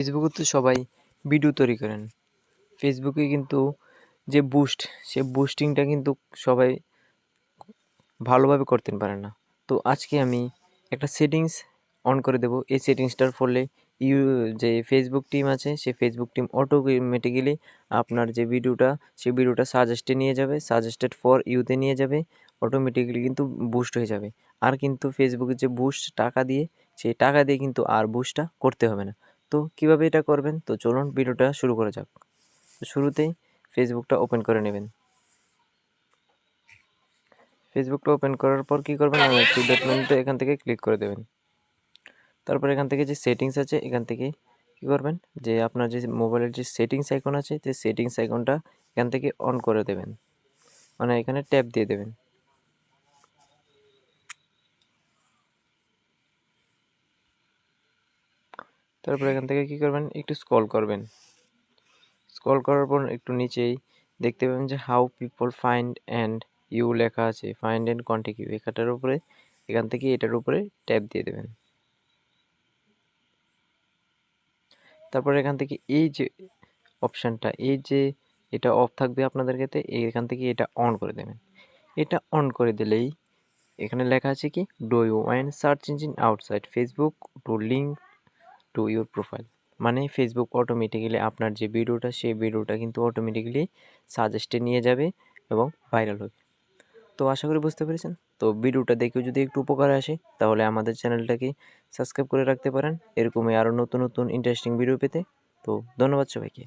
ফেসবুকে তো সবাই ভিডিও তৈরি করেন। ফেসবুকে কিন্তু যে বুস্ট সে বুস্টিংটা কিন্তু সবাই ভালোভাবে করতে পারে না। তো আজকে আমি একটা সেটিংস অন করে দেবো। এই সেটিংসটার ফলে ইউ যে ফেসবুক টিম আছে সে ফেসবুক টিম অটোমেটিক্যালি আপনার যে ভিডিওটা সেই ভিডিওটা সাজেস্টে নিয়ে যাবে। সাজেস্টেড ফর ইউতে নিয়ে যাবে। অটোমেটিক্যালি কিন্তু বুস্ট হয়ে যাবে। আর কিন্তু ফেসবুকে যে বুস্ট টাকা দিয়ে, সেই টাকা দিয়ে কিন্তু আর বুস্টটা করতে হবে না। তো কীভাবে এটা করবেন? তো চলুন ভিডিওটা শুরু করা যাক। তো শুরুতেই ফেসবুকটা ওপেন করে নেবেন। ফেসবুকটা ওপেন করার পর কী করবেন? থ্রি ডট মেনুতে এখান থেকে ক্লিক করে দেবেন। তারপর এখান থেকে যে সেটিংস আছে, এখান থেকে কী করবেন? যে আপনার যে মোবাইলের যে সেটিংস আইকন আছে যে সেটিংস আইকনটা এখান থেকে অন করে দেবেন। মানে এখানে ট্যাপ দিয়ে দেবেন। তারপর এখান থেকে কী করবেন? একটু স্ক্রল করবেন। স্ক্রল করার পর একটু নিচেই দেখতে পাবেন যে how people find and you লেখা আছে। ফাইন্ড অ্যান্ড কন্ট্যাক্ট ইউ এখানটার উপরে এখান থেকে এটার উপরে ট্যাপ দিয়ে দেবেন। তারপর এখান থেকে এই যে অপশানটা এই যে এটা অফ থাকবে আপনাদের ক্ষেত্রে, এখান থেকে এটা অন করে দেবেন। এটা অন করে দিলেই এখানে লেখা আছে কি do you want search engine outside Facebook to link to your profile মানে ফেসবুক অটোমেটিক্যালি আপনার যে ভিডিওটা সেই ভিডিওটা কিন্তু অটোমেটিক্যালি সাজেস্টে নিয়ে যাবে এবং ভাইরাল হবে। তো আশা করি বুঝতে পেরেছেন? তো ভিডিওটা দেখেও যদি একটু উপকার আসে, তাহলে আমাদের চ্যানেলটাকে সাবস্ক্রাইব করে রাখতে পারেন। এরকমই আরও নতুন নতুন ইন্টারেস্টিং ভিডিও পেতে। তো ধন্যবাদ সবাইকে।